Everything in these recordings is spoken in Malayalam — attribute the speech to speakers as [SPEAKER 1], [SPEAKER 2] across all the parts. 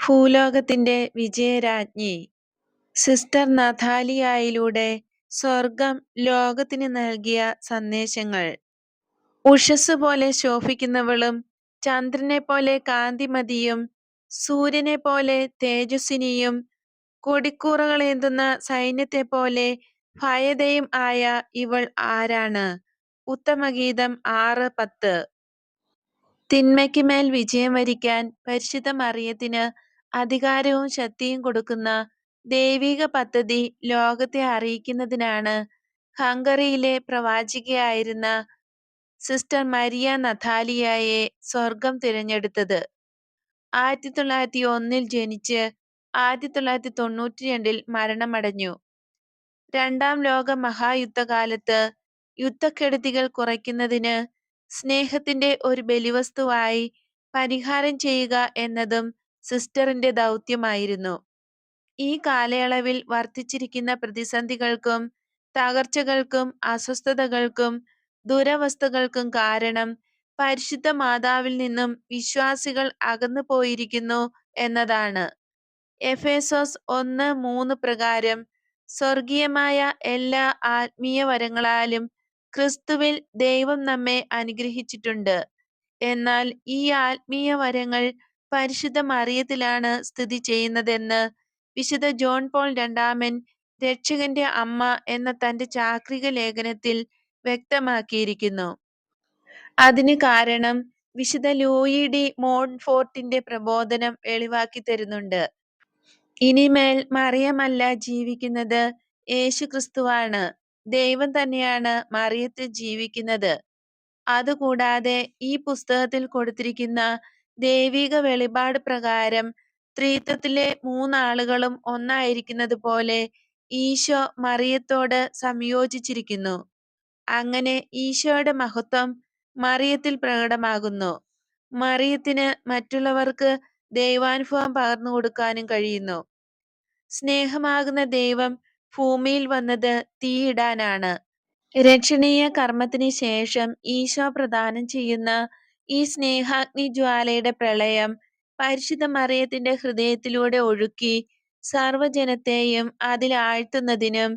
[SPEAKER 1] ഭൂലോകത്തിന്റെ വിജയരാജ്ഞി സിസ്റ്റർ നഥാലിയായിലൂടെ സ്വർഗം ലോകത്തിന് നൽകിയ സന്ദേശങ്ങൾ ഉഷസ് പോലെ ശോഭിക്കുന്നവളും ചന്ദ്രനെ പോലെ കാന്തിമതിയും സൂര്യനെ പോലെ തേജസ്വിനിയും കൊടിക്കൂറകളേന്തുന്ന സൈന്യത്തെപ്പോലെ ഭയതയും ആയ ഇവൾ ആരാണ്? ഉത്തമഗീതം ആറ് പത്ത് തിന്മയ്ക്ക് മേൽ വിജയം വരിക്കാൻ പരിശുദ്ധ മറിയത്തിന് അധികാരവും ശക്തിയും കൊടുക്കുന്ന ദൈവിക പദ്ധതി ലോകത്തെ അറിയിക്കുന്നതിനാണ് ഹംഗറിയിലെ പ്രവാചികയായിരുന്ന സിസ്റ്റർ മരിയ നഥാലിയായെ സ്വർഗം തിരഞ്ഞെടുത്തത്. ആയിരത്തി തൊള്ളായിരത്തി ഒന്നിൽ ജനിച്ച് ആയിരത്തി തൊള്ളായിരത്തി തൊണ്ണൂറ്റി രണ്ടിൽ മരണമടഞ്ഞു. രണ്ടാം ലോക മഹായുദ്ധകാലത്ത് യുദ്ധക്കെടുതികൾ കുറയ്ക്കുന്നതിന് സ്നേഹത്തിന്റെ ഒരു ബലിവസ്തുവായി പരിഹാരം ചെയ്യുക എന്നതും സിസ്റ്ററിന്റെ ദൗത്യമായിരുന്നു. ഈ കാലയളവിൽ വർദ്ധിച്ചിരിക്കുന്ന പ്രതിസന്ധികൾക്കും തകർച്ചകൾക്കും അസ്വസ്ഥതകൾക്കും ദുരവസ്ഥകൾക്കും കാരണം പരിശുദ്ധ മാതാവിൽ നിന്നും വിശ്വാസികൾ അകന്നു പോയിരിക്കുന്നു എന്നതാണ്. എഫേസോസ് ഒന്ന് മൂന്ന് പ്രകാരം സ്വർഗീയമായ എല്ലാ ആത്മീയ വരങ്ങളാലും ക്രിസ്തുവിൽ ദൈവം നമ്മെ അനുഗ്രഹിച്ചിട്ടുണ്ട്. എന്നാൽ ഈ ആത്മീയവരങ്ങൾ പരിശുദ്ധ മറിയത്തിലാണ് സ്ഥിതി ചെയ്യുന്നതെന്ന് വിശുദ്ധ ജോൺ പോൾ രണ്ടാമൻ രക്ഷകന്റെ അമ്മ എന്ന തന്റെ ചാക്രിക ലേഖനത്തിൽ വ്യക്തമാക്കിയിരിക്കുന്നു. അതിന് കാരണം വിശുദ്ധ ലൂയി ഡി മോൺഫോർട്ടിന്റെ പ്രബോധനം വെളിവാക്കിത്തരുന്നുണ്ട്. ഇനിമേൽ മറിയമല്ല ജീവിക്കുന്നത്, യേശു ക്രിസ്തുവാണ് ദൈവം തന്നെയാണ് മറിയത്തിൽ ജീവിക്കുന്നത്. അതുകൂടാതെ ഈ പുസ്തകത്തിൽ കൊടുത്തിരിക്കുന്ന ദൈവിക വെളിപാട് പ്രകാരം ത്രിത്വത്തിലെ മൂന്നാളുകളും ഒന്നായിരിക്കുന്നതുപോലെ ഈശോ മറിയത്തോട് സംയോജിച്ചിരിക്കുന്നു. അങ്ങനെ ഈശോയുടെ മഹത്വം മറിയത്തിൽ പ്രകടമാകുന്നു. മറിയത്തിന് മറ്റുള്ളവർക്ക് ദൈവാനുഭവം പകർന്നു കൊടുക്കാനും കഴിയുന്നു. സ്നേഹമാകുന്ന ദൈവം ഭൂമിയിൽ വന്നത് തീയിടാനാണ്. രക്ഷണീയ കർമ്മത്തിന് ശേഷം ഈശോ പ്രദാനം ചെയ്യുന്ന ഈ സ്നേഹാഗ്നി ജ്വാലയുടെ പ്രളയം പരിശുദ്ധ മറിയത്തിന്റെ ഹൃദയത്തിലൂടെ ഒഴുക്കി സർവജനത്തെയും അതിൽ ആഴ്ത്തുന്നതിനും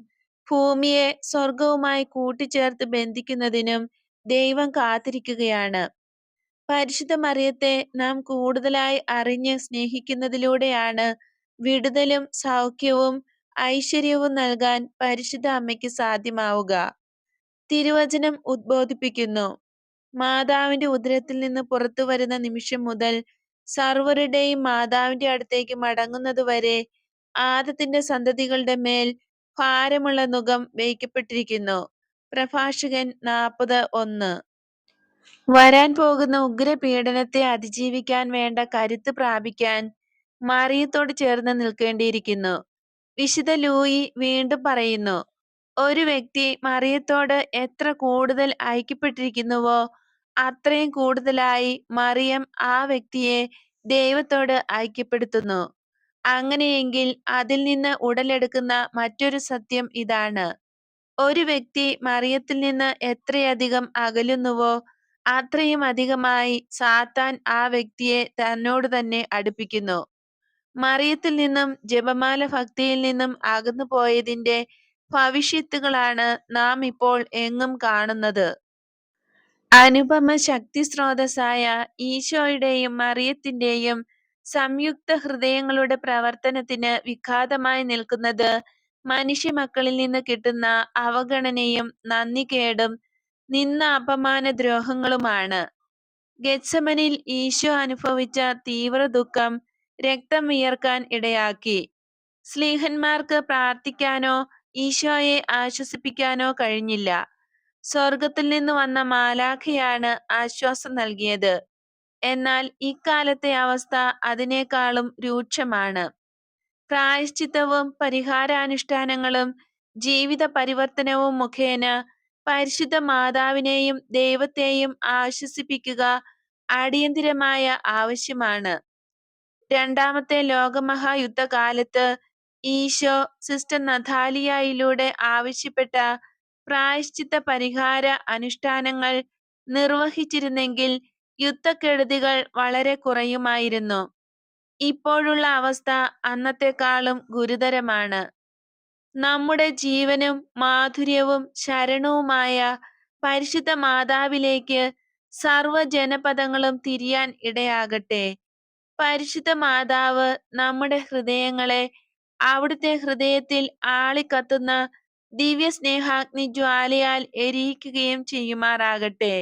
[SPEAKER 1] ഭൂമിയെ സ്വർഗവുമായി കൂട്ടിച്ചേർത്ത് ബന്ധിക്കുന്നതിനും ദൈവം കാത്തിരിക്കുകയാണ്. പരിശുദ്ധ മറിയത്തെ നാം കൂടുതലായി അറിഞ്ഞ് സ്നേഹിക്കുന്നതിലൂടെയാണ് വിടുതലും സൗഖ്യവും ഐശ്വര്യവും നൽകാൻ പരിശുദ്ധ അമ്മയ്ക്ക് സാധ്യമാവുക. തിരുവചനം ഉദ്ബോധിപ്പിക്കുന്നു. മാതാവിന്റെ ഉദരത്തിൽ നിന്ന് പുറത്തു വരുന്ന നിമിഷം മുതൽ സർവരുടെയും മാതാവിന്റെ അടുത്തേക്ക് മടങ്ങുന്നത് വരെ ആദത്തിന്റെ സന്തതികളുടെ മേൽ ഭാരമുള്ള നുഖം വയ്ക്കപ്പെട്ടിരിക്കുന്നു. പ്രഭാഷകൻ നാൽപ്പത് ഒന്ന് വരാൻ പോകുന്ന ഉഗ്രപീഡനത്തെ അതിജീവിക്കാൻ വേണ്ട കരുത്ത് പ്രാപിക്കാൻ മറിയത്തോട് ചേർന്ന് നിൽക്കേണ്ടിയിരിക്കുന്നു. വിശുദ്ധ ലൂയി വീണ്ടും പറയുന്നു, ഒരു വ്യക്തി മറിയത്തോട് എത്ര കൂടുതൽ ഐക്യപ്പെട്ടിരിക്കുന്നുവോ അത്രയും കൂടുതലായി മറിയം ആ വ്യക്തിയെ ദൈവത്തോട് ഐക്യപ്പെടുത്തുന്നു. അങ്ങനെയെങ്കിൽ അതിൽ നിന്ന് ഉടലെടുക്കുന്ന മറ്റൊരു സത്യം ഇതാണ്. ഒരു വ്യക്തി മറിയത്തിൽ നിന്ന് എത്രയധികം അകലുന്നുവോ അത്രയും അധികമായി സാത്താൻ ആ വ്യക്തിയെ തന്നോട് തന്നെ അടുപ്പിക്കുന്നു. മറിയത്തിൽ നിന്നും ജപമാല ഭക്തിയിൽ നിന്നും അകന്നുപോയതിന്റെ ഭവിഷ്യത്തുകളാണ് നാം ഇപ്പോൾ എങ്ങും കാണുന്നത്. അനുപമ ശക്തി സ്രോതസ്സായ ഈശോയുടെയും മറിയത്തിന്റെയും സംയുക്ത ഹൃദയങ്ങളുടെ പ്രവർത്തനത്തിന് വിഘാതമായി നിൽക്കുന്നത് മനുഷ്യമക്കളിൽ നിന്ന് കിട്ടുന്ന അവഗണനയും നന്ദികേടും നിന്ദാപമാനദ്രോഹങ്ങളുമാണ്. ഗെത്സമനിൽ ഈശോ അനുഭവിച്ച തീവ്ര ദുഃഖം രക്തം വിയർക്കാൻ ഇടയാക്കി. സ്ലീഹന്മാർക്ക് പ്രാർത്ഥിക്കാനോ ഈശോയെ ആശ്വസിപ്പിക്കാനോ കഴിഞ്ഞില്ല. സ്വർഗത്തിൽ നിന്ന് വന്ന മാലാഖയാണ് ആശ്വാസം നൽകിയത്. എന്നാൽ ഇക്കാലത്തെ അവസ്ഥ അതിനേക്കാളും രൂക്ഷമാണ്. പ്രായശ്ചിത്തവും പരിഹാരാനുഷ്ഠാനങ്ങളും ജീവിത പരിവർത്തനവും മുഖേന പരിശുദ്ധ മാതാവിനെയും ദൈവത്തെയും ആശ്വസിപ്പിക്കുക അടിയന്തിരമായ ആവശ്യമാണ്. രണ്ടാമത്തെ ലോകമഹായുദ്ധകാലത്ത് ഈശോ സിസ്റ്റർ നഥാലിയായിലൂടെ ആവശ്യപ്പെട്ട പ്രായശ്ചിത്ത പരിഹാര അനുഷ്ഠാനങ്ങൾ നിർവഹിച്ചിരുന്നെങ്കിൽ യുദ്ധക്കെടുതികൾ വളരെ കുറയുമായിരുന്നു. ഇപ്പോഴുള്ള അവസ്ഥ അന്നത്തെക്കാളും ഗുരുതരമാണ് നമ്മുടെ ജീവനും മാധുര്യവും ശരണവുമായ പരിശുദ്ധ മാതാവിലേക്ക് സർവജനപദങ്ങളും തിരിയാൻ ഇടയാകട്ടെ പരിശുദ്ധ മാതാവ് നമ്മുടെ ഹൃദയങ്ങളെ അവിടുത്തെ ഹൃദയത്തിൽ ആളിക്കത്തുന്ന ദിവ്യ സ്നേഹാഗ്നി ജ്വാലയാൽ എരിയിക്കുകയും ചെയ്യുമാറാകട്ടെ.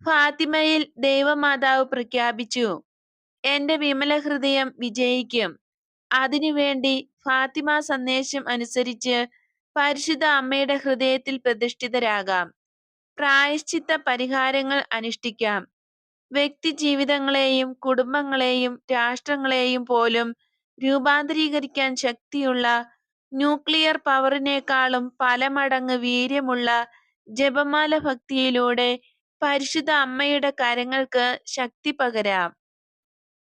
[SPEAKER 1] ഫാത്തിമയിൽ ദൈവമാതാവ് പ്രഖ്യാപിച്ചു എന്റെ വിമല ഹൃദയം വിജയിക്കും. അതിനുവേണ്ടി ഫാത്തിമ സന്ദേശം അനുസരിച്ച് പരിശുദ്ധ അമ്മയുടെ ഹൃദയത്തിൽ പ്രതിഷ്ഠിതരാകാം. പ്രായശ്ചിത്ത പരിഹാരങ്ങൾ അനുഷ്ഠിക്കാം. വ്യക്തി ജീവിതങ്ങളെയും കുടുംബങ്ങളെയും രാഷ്ട്രങ്ങളെയും പോലും രൂപാന്തരീകരിക്കാൻ ശക്തിയുള്ള ന്യൂക്ലിയർ പവറിനേക്കാളും പല മടങ്ങ് വീര്യമുള്ള ജപമാല ഭക്തിയിലൂടെ പരിശുദ്ധ അമ്മയുടെ കരങ്ങൾക്ക് ശക്തി പകരാം.